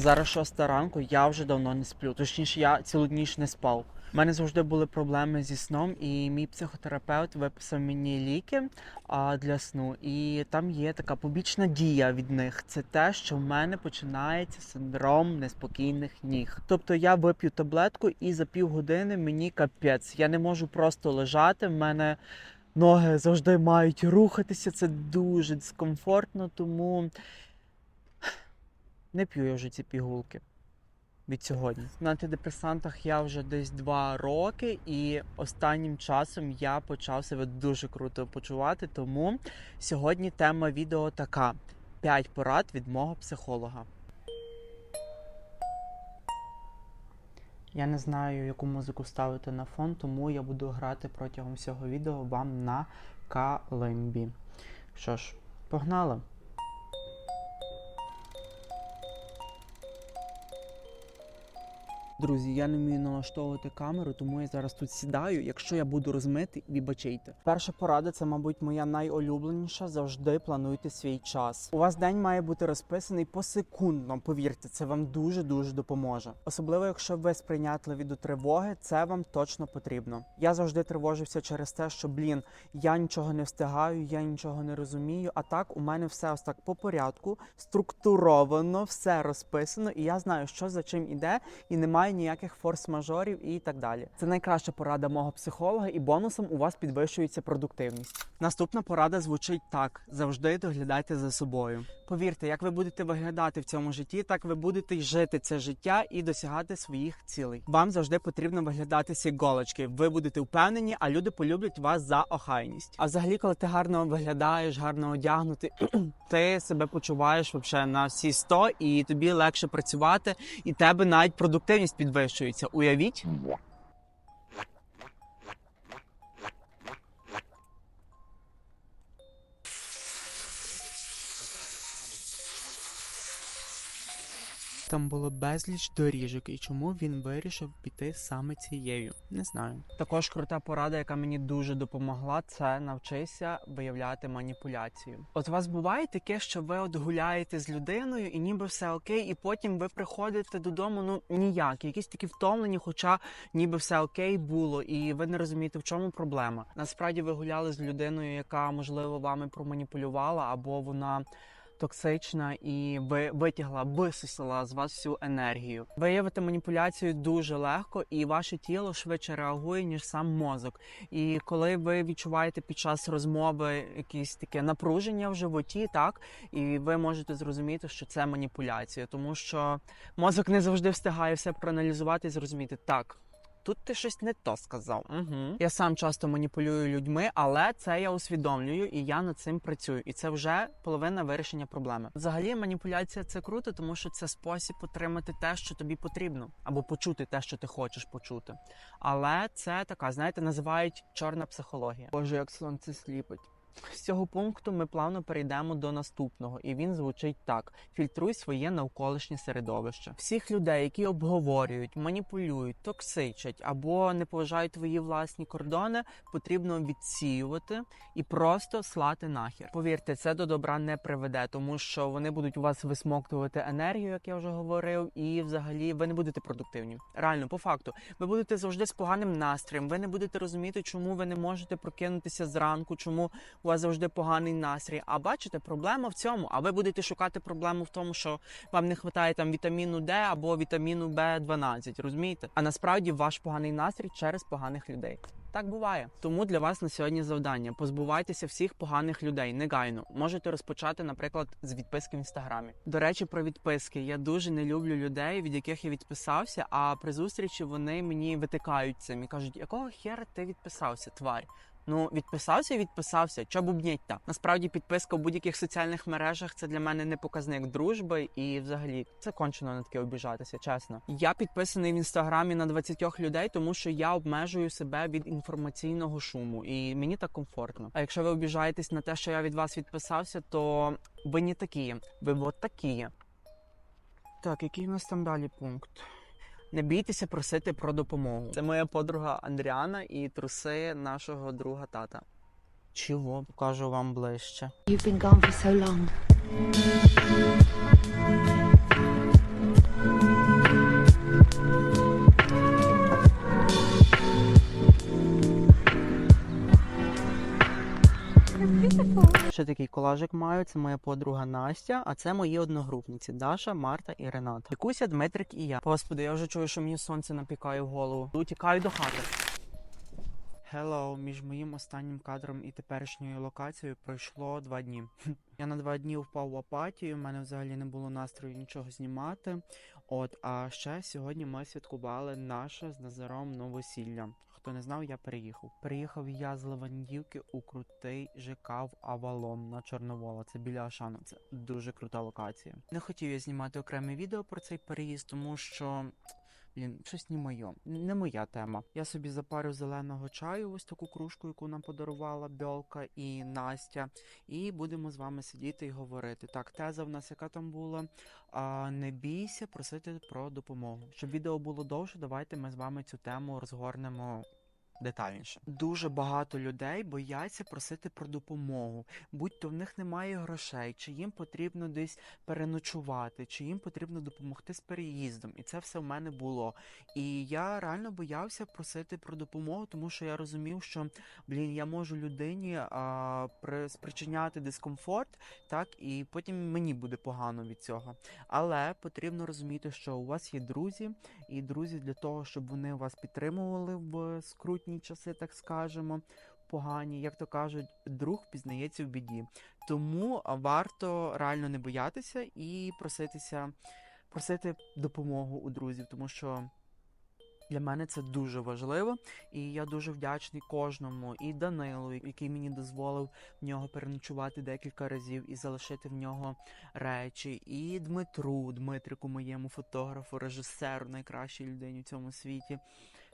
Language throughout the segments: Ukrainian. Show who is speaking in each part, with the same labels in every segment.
Speaker 1: Зараз шоста ранку, я вже давно не сплю. Точніше, я цілу ніч не спав. У мене завжди були проблеми зі сном, і мій психотерапевт виписав мені ліки а, для сну. І там є така побічна дія від них. Це те, що в мене починається синдром неспокійних ніг. Тобто я вип'ю таблетку і за півгодини мені капець. Я не можу просто лежати. В мене ноги завжди мають рухатися. Це дуже дискомфортно, тому не п'ю я вже ці пігулки від сьогодні. На антидепресантах я вже десь два роки, і останнім часом я почав себе дуже круто почувати. Тому сьогодні тема відео така: 5 порад від мого психолога. Я не знаю, яку музику ставити на фон, тому я буду грати протягом всього відео вам на калимбі. Що ж, погнали! Друзі, я не вмію налаштовувати камеру, тому я зараз тут сідаю. Якщо я буду розмити, вибачайте. Перша порада це, мабуть, моя найулюбленіша. Завжди плануйте свій час. У вас день має бути розписаний посекундно. Повірте, це вам дуже дуже допоможе. Особливо, якщо ви сприйнятливі до тривоги, це вам точно потрібно. Я завжди тривожився через те, що блін, я нічого не встигаю, я нічого не розумію. А так у мене все ось так по порядку, структуровано, все розписано, і я знаю, що за чим іде, і немає ніяких форс-мажорів і так далі. Це найкраща порада мого психолога, і бонусом у вас підвищується продуктивність. Наступна порада звучить так: завжди доглядайте за собою. Повірте, як ви будете виглядати в цьому житті, так ви будете й жити це життя і досягати своїх цілей. Вам завжди потрібно виглядати ці голочки. Ви будете впевнені, а люди полюблять вас за охайність. А взагалі, коли ти гарно виглядаєш, гарно одягнутий, ти себе почуваєш вообще на всі 100 і тобі легше працювати, і тебе навіть продуктивність підвищується. Уявіть. Там було безліч доріжок, і чому він вирішив піти саме цією? Не знаю. Також крута порада, яка мені дуже допомогла, це навчися виявляти маніпуляцію. От у вас буває таке, що ви от гуляєте з людиною, і ніби все окей, і потім ви приходите додому, ну ніяк, якісь такі втомлені, хоча ніби все окей було, і ви не розумієте, в чому проблема. Насправді ви гуляли з людиною, яка можливо вами проманіпулювала, або вона токсична і ви витягла, висосала з вас всю енергію. Виявити маніпуляцію дуже легко, і ваше тіло швидше реагує ніж сам мозок. І коли ви відчуваєте під час розмови якесь таке напруження в животі, так і ви можете зрозуміти, що це маніпуляція, тому що мозок не завжди встигає все проаналізувати і зрозуміти так. Тут ти щось не то сказав. Угу. Я сам часто маніпулюю людьми, але це я усвідомлюю і я над цим працюю. І це вже половина вирішення проблеми. Взагалі, маніпуляція це круто, тому що це спосіб отримати те, що тобі потрібно, або почути те, що ти хочеш почути. Але це така, знаєте, називають чорна психологія. Боже, як сонце сліпить. З цього пункту ми плавно перейдемо до наступного, і він звучить так: фільтруй своє навколишнє середовище. Всіх людей, які обговорюють, маніпулюють, токсичать або не поважають твої власні кордони, потрібно відсіювати і просто слати нахер. Повірте, це до добра не приведе, тому що вони будуть у вас висмоктувати енергію, як я вже говорив, і взагалі ви не будете продуктивні. Реально, по факту, ви будете завжди з поганим настроєм. Ви не будете розуміти, чому ви не можете прокинутися зранку, чому у вас завжди поганий настрій. А бачите, проблема в цьому. А ви будете шукати проблему в тому, що вам не вистачає там вітаміну Д або вітаміну Б12, розумієте? А насправді ваш поганий настрій через поганих людей. Так буває. Тому для вас на сьогодні завдання: позбувайтеся всіх поганих людей негайно. Можете розпочати, наприклад, з відписки в інстаграмі. До речі, про відписки. Я дуже не люблю людей, від яких я відписався. А при зустрічі вони мені витикають цим і кажуть, якого хера ти відписався, тварь? Ну, відписався відписався. Чо бубнять та насправді підписка у будь-яких соціальних мережах це для мене не показник дружби, і взагалі це кончено на таке обіжатися. Чесно, я підписаний в інстаграмі на 20 людей, тому що я обмежую себе від інформаційного шуму, і мені так комфортно. А якщо ви обіжаєтесь на те, що я від вас відписався, то ви не такі, ви от такі. Так, який у нас там далі пункт? Не бійтеся просити про допомогу. Це моя подруга Андріана і труси нашого друга тата. Чого? Покажу вам ближче.
Speaker 2: You've been gone for so long.
Speaker 1: Ще такий колажик маю. Це моя подруга Настя, а це мої одногрупниці Даша, Марта і Рената. Вікуся, Дмитрик і я. Господи, я вже чую, що мені сонце напікає в голову. Утікаю до хати. Hello, між моїм останнім кадром і теперішньою локацією пройшло два дні. Я на два дні впав в апатію. в мене взагалі не було настрою нічого знімати. От, а ще сьогодні ми святкували наше з Назаром новосілля. Хто не знав, я переїхав. Переїхав я з Левандівки у крутий ЖК в Авалон на Чорновола. Це біля Ашану. Це дуже крута локація. Не хотів я знімати окреме відео про цей переїзд, тому що. Блін, щось не моє, не моя тема. Я собі запарю зеленого чаю, ось таку кружку, яку нам подарувала Бьолка і Настя. І будемо з вами сидіти і говорити. Так, теза в нас яка там була. А, не бійся просити про допомогу. Щоб відео було довше, давайте ми з вами цю тему розгорнемо. Детальніше дуже багато людей бояться просити про допомогу, будь то в них немає грошей, чи їм потрібно десь переночувати, чи їм потрібно допомогти з переїздом. І це все в мене було. І я реально боявся просити про допомогу, тому що я розумів, що блін, я можу людині а, при, спричиняти дискомфорт, так і потім мені буде погано від цього. Але потрібно розуміти, що у вас є друзі, і друзі для того, щоб вони вас підтримували в скрутні часи, так скажемо. Погані, як то кажуть, друг пізнається в біді. Тому варто реально не боятися і проситися, просити допомогу у друзів, тому що для мене це дуже важливо, і я дуже вдячний кожному і Данилу, який мені дозволив в нього переночувати декілька разів і залишити в нього речі, і Дмитру, Дмитрику, моєму фотографу, режисеру, найкращій людині в цьому світі.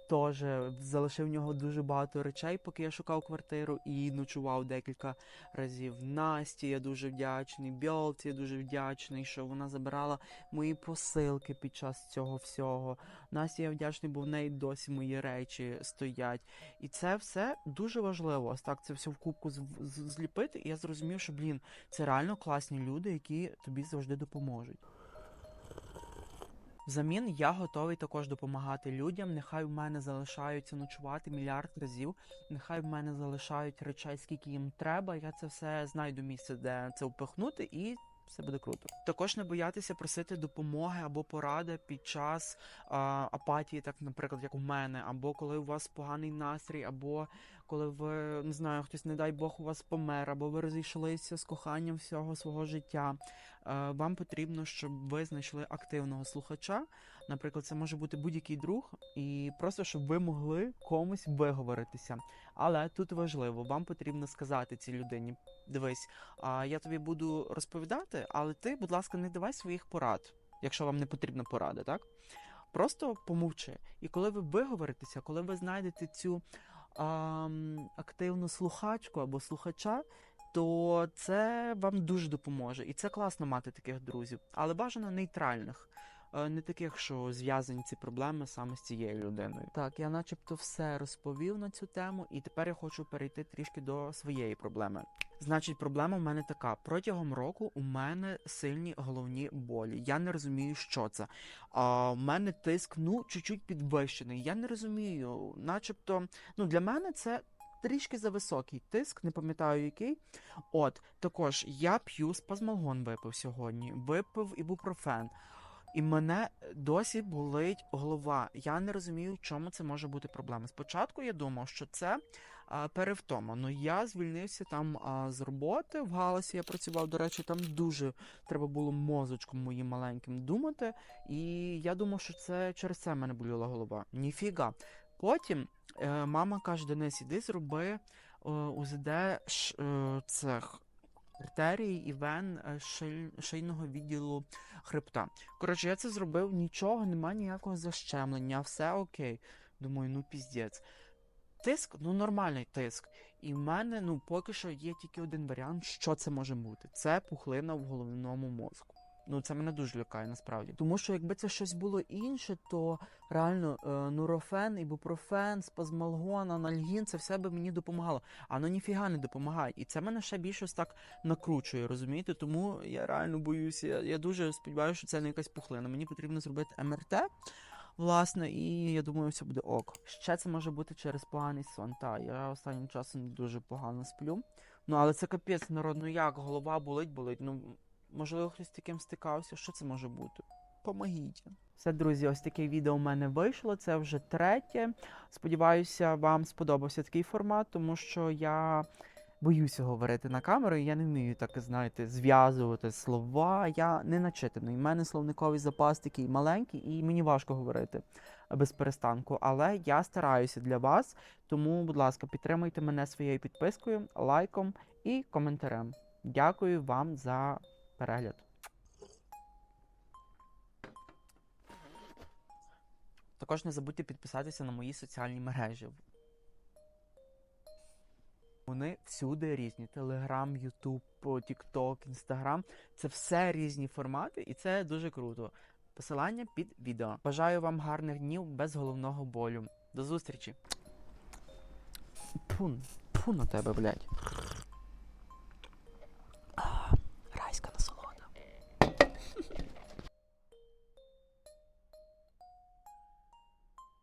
Speaker 1: Теж залишив в нього дуже багато речей, поки я шукав квартиру і ночував декілька разів. Насті я дуже вдячний, Бьолці я дуже вдячний, що вона забирала мої посилки під час цього всього. Насті я вдячний, бо в неї досі мої речі стоять. І це все дуже важливо. Ось так це все в кубку зліпити. І я зрозумів, що блін, це реально класні люди, які тобі завжди допоможуть. Взамін я готовий також допомагати людям. Нехай в мене залишаються ночувати мільярд разів. Нехай в мене залишають речей, скільки їм треба. Я це все знайду місце, де це впихнути, і все буде круто. Також не боятися просити допомоги або поради під час а, апатії, так, наприклад, як у мене, або коли у вас поганий настрій, або коли ви не знаю, хтось, не дай Бог, у вас помер, або ви розійшлися з коханням всього свого життя. Е, Вам потрібно, щоб ви знайшли активного слухача. Наприклад, це може бути будь-який друг, і просто щоб ви могли комусь виговоритися. Але тут важливо, вам потрібно сказати цій людині: дивись, а я тобі буду розповідати, але ти, будь ласка, не давай своїх порад, якщо вам не потрібна порада, так? Просто помовчи. І коли ви виговоритеся, коли ви знайдете цю ам, активну слухачку або слухача, то це вам дуже допоможе. І це класно мати таких друзів, але бажано нейтральних. Е, Не таких, що зв'язані ці проблеми саме з цією людиною. Так, я начебто все розповів на цю тему, і тепер я хочу перейти трішки до своєї проблеми. Значить, проблема в мене така: протягом року у мене сильні головні болі. Я не розумію, що це. А в мене тиск ну чуть-чуть підвищений. Я не розумію, начебто, ну для мене це. Трішки зависокий тиск, не пам'ятаю який. От, також я п'ю спазмалгон випив сьогодні, випив ібупрофен. І мене досі болить голова. Я не розумію, в чому це може бути проблема. Спочатку я думав, що це а, перевтома. Ну я звільнився там а, з роботи в галасі. Я працював. До речі, там дуже треба було мозочком моїм маленьким думати. І я думав, що це через це мене боліла голова. Ніфіга. Потім е, мама каже: Денис, іди зроби е, УЗД е, цех. Артерії і вен е, ший- шийного відділу хребта. Коротше, я це зробив, нічого, немає ніякого защемлення, все окей. Думаю, ну піздець. Тиск, ну нормальний тиск. І в мене, ну, поки що є тільки один варіант, що це може бути. Це пухлина в головному мозку. Ну, це мене дуже лякає насправді. Тому що якби це щось було інше, то реально е, нурофен, ібупрофен, спазмалгон, анальгін, це все би мені допомагало. А воно ніфіга не допомагає. І це мене ще більше так накручує, розумієте? Тому я реально боюся. Я, я дуже сподіваюся, що це не якась пухлина. Мені потрібно зробити МРТ. Власне, і я думаю, все буде ок. Ще це може бути через поганий сон. Та я останнім часом дуже погано сплю. Ну, але це капець, народ, ну як, голова болить, болить. Ну, можливо, хтось таким стикався. Що це може бути? Помогіть. Все, друзі, ось таке відео у мене вийшло. Це вже третє. Сподіваюся, вам сподобався такий формат, тому що я боюся говорити на камеру, я не вмію так, знаєте, зв'язувати слова. Я не начитаний. У мене словниковий запас такий маленький, і мені важко говорити без перестанку. Але я стараюся для вас. Тому, будь ласка, підтримуйте мене своєю підпискою, лайком і коментарем. Дякую вам за перегляд. Також не забудьте підписатися на мої соціальні мережі. Вони всюди різні: Телеграм, Ютуб, Тікток, Інстаграм. Це все різні формати, і це дуже круто. Посилання під відео. Бажаю вам гарних днів без головного болю. До зустрічі. Пун, пун на тебе, блядь.